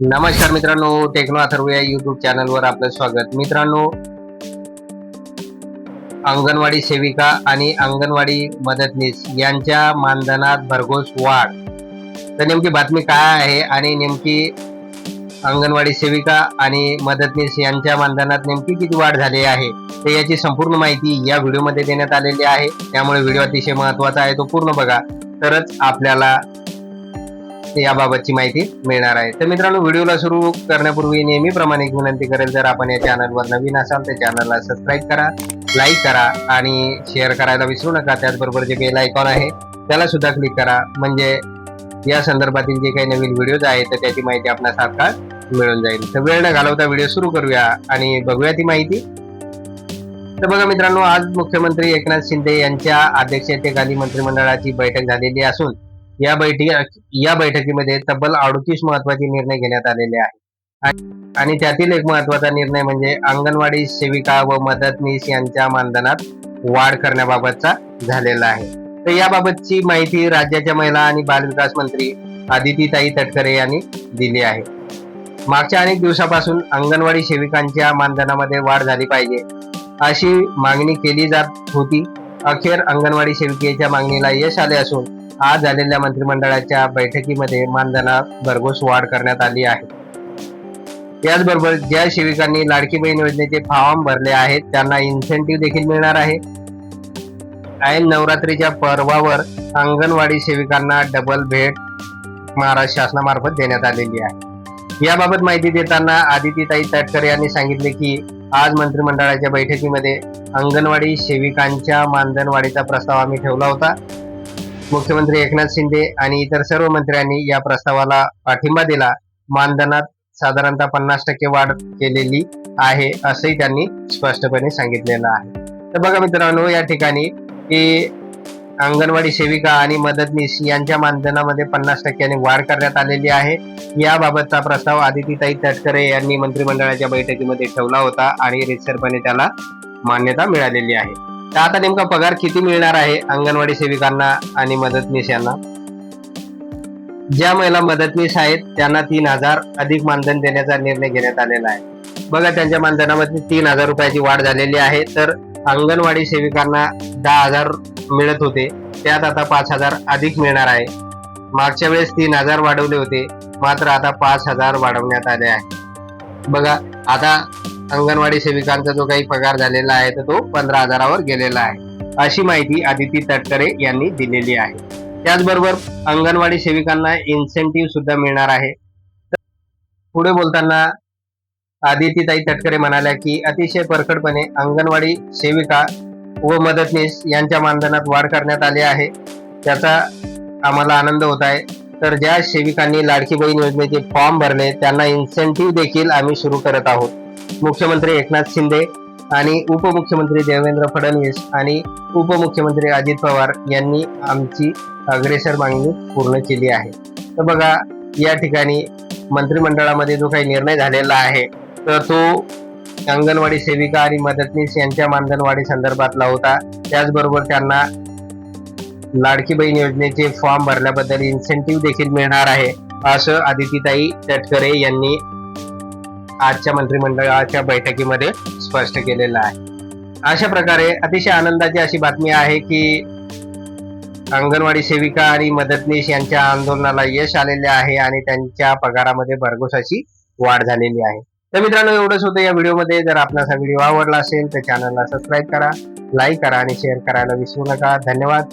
नमस्कार मित्रांनो टेक्नो अथर्व या युट्यूब चॅनलवर आपलं स्वागत. मित्रांनो अंगणवाडी सेविका आणि अंगणवाडी मदतनीस यांच्या मानधनात भरघोस वाढ. तर नेमकी बातमी काय आहे आणि नेमकी अंगणवाडी सेविका आणि मदतनीस यांच्या मानधनात नेमकी किती वाढ झाली आहे तर याची संपूर्ण माहिती या व्हिडिओमध्ये देण्यात आलेली आहे. त्यामुळे व्हिडिओ अतिशय महत्त्वाचा आहे तो पूर्ण बघा. तरच आपल्याला याबाबतची माहिती मिळणार आहे. तर मित्रांनो व्हिडिओला सुरू करण्यापूर्वी नेहमीप्रमाणे एक विनंती करेल जर आपण या चॅनलवर नवीन असाल तर चॅनलला सबस्क्राईब करा लाईक करा आणि शेअर करायला विसरू नका. त्याचबरोबर जे बेल आयकॉन आहे त्याला सुद्धा क्लिक करा. म्हणजे या संदर्भातील जे काही नवीन व्हिडिओज आहेत तर त्याची माहिती आपल्या तात्काळ मिळून जाईल. तर वेळ न घालवता व्हिडिओ सुरू करूया आणि बघूया ती माहिती. तर बघा मित्रांनो आज मुख्यमंत्री एकनाथ शिंदे यांच्या अध्यक्षतेखाली मंत्रिमंडळाची बैठक झालेली असून या बैठकी या बैठकीमध्ये तब्बल अडतीस महत्त्वाचे निर्णय घेण्यात आलेले आहेत. आणि- त्यातील एक महत्त्वाचा निर्णय म्हणजे अंगणवाडी सेविका व मदतनीस यांच्या मानधनात वाढ करण्याबाबतचा झालेला आहे. तर याबाबतची माहिती राज्याच्या महिला आणि बालविकास मंत्री आदितीताई तटकरे यांनी दिली आहे. मागच्या अनेक दिवसापासून अंगणवाडी सेविकांच्या मानधनामध्ये वाढ झाली पाहिजे अशी मागणी केली जात होती. अखेर अंगणवाडी सेविकेच्या मागणीला यश आले असून आज झालेल्या मंत्रिमंडळाच्या बैठकीमध्ये मानधनात भरघोस वाढ करण्यात आली आहे. याचबरोबर ज्या सेविकांनी लाडकी बहीण योजनेचे फॉर्म भरले आहेत त्यांना इन्सेंटिव्ह देखील मिळणार आहे. ऐन नवरात्रीच्या पर्वावर अंगणवाडी सेविकांना डबल भेट महाराष्ट्र शासनामार्फत देण्यात आलेली आहे. याबाबत माहिती देताना आदितीताई तटकरे यांनी सांगितले की आज मंत्रिमंडळाच्या बैठकीमध्ये अंगणवाडी सेविकांच्या मानधन वाढीचा प्रस्ताव आम्ही ठेवला होता. मुख्यमंत्री एकनाथ शिंदे आणि इतर सर्व मंत्र्यांनी या प्रस्तावाला पाठिंबा दिला. मानधनात साधारणतः पन्नास टक्के वाढ केलेली आहे असंही त्यांनी स्पष्टपणे सांगितलेलं आहे. तर बघा मित्रांनो या ठिकाणी की अंगणवाडी सेविका आणि मदतनीस यांच्या मानधनामध्ये पन्नास टक्क्यांनी वाढ करण्यात आलेली आहे. याबाबतचा प्रस्ताव आदितीताई तटकरे यांनी मंत्रिमंडळाच्या बैठकीमध्ये ठेवला होता आणि रितसरपणे त्याला मान्यता मिळालेली आहे. तर आता नेमका पगार किती मिळणार आहे अंगणवाडी सेविकांना आणि मदतनीस यांना? ज्या महिला मदतनीस आहेत त्यांना तीन हजार अधिक मानधन देण्याचा निर्णय घेण्यात आलेला आहे. बघा त्यांच्या मानधनामध्ये तीन हजार रुपयाची वाढ झालेली आहे. तर अंगणवाडी सेविकांना दहा हजार मिळत होते. त्यात आता पाच हजार अधिक मिळणार आहे. मागच्या वेळेस तीन हजार वाढवले होते. मात्र आता पाच हजार वाढवण्यात आले आहे. बघा आता अंगणवाडी सेविकांचा जो काही पगार झालेला आहे तर तो पंधरा हजारावर गेलेला आहे. अशी माहिती आदिती तटकरे यांनी दिलेली आहे. त्याचबरोबर अंगणवाडी सेविकांना इन्सेंटिव्ह सुद्धा मिळणार आहे. पुढे बोलताना आदितीताई तटकरे म्हणाल्या की अतिशय परखडपणे अंगणवाडी सेविका व मदतनीस यांच्या मानधनात वाढ करण्यात आली आहे. त्याचा आम्हाला आनंद होत आहे. तर ज्या सेविकांनी लाडकी बहीण योजनेचे फॉर्म भरले त्यांना इन्सेंटिव्ह देखील आम्ही सुरू करत आहोत. मुख्यमंत्री एकनाथ शिंदे आणि उपमुख्यमंत्री देवेंद्र फडणवीस आणि उपमुख्यमंत्री अजित पवार यांनी आमची अग्रेसर मागणी पूर्ण केली आहे. तर बघा या ठिकाणी मंत्रिमंडळामध्ये जो काही निर्णय झालेला आहे तर तो अंगणवाडी सेविका आणि मदतनीस यांच्या मानधनवाढी संदर्भातला होता. त्याचबरोबर त्यांना लाडकी बहीण योजनेचे फॉर्म भरल्याबद्दल इन्सेंटिव्ह देखील मिळणार आहे असं आदितीताई तटकरे यांनी आजच्या मंत्रिमंडळाच्या बैठकीमध्ये स्पष्ट केलेलं आहे. अशा प्रकारे अतिशय आनंदाची अशी बातमी आहे की अंगणवाडी सेविका आणि मदतनीस यांच्या आंदोलनाला यश आलेले आहे आणि त्यांच्या पगारामध्ये भरघोस अशी वाढ झालेली आहे. तर मित्रांनो एवढंच होतं या व्हिडिओमध्ये. जर आपणास हा व्हिडिओ आवडला असेल तर चॅनलला सबस्क्राईब करा लाईक करा आणि शेअर करायला विसरू नका. धन्यवाद.